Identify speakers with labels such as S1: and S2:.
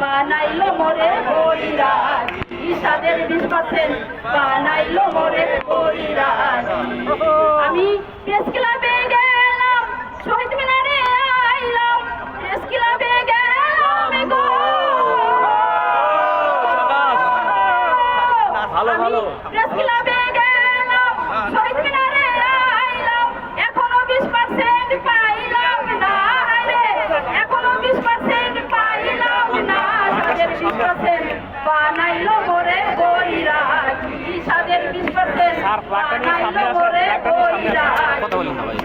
S1: বানাইলো মোরে বৈরাগ ইসাদের বিশ পার্সেন্ট বানাইলো মোরে বৈরাগ আমি প্রেস ক্লাবে গেলাম শহীদ মিনারে আইলাম। প্রেস ক্লাবে গেলাম গো।
S2: ভালো, ভালো।
S1: প্রেস ক্লাবে গেলাম শহীদ মিনারে
S2: আর প্লাকারের সামনে আসে
S1: প্লাকারের
S2: সামনে কথা বলুন না
S1: ভাই।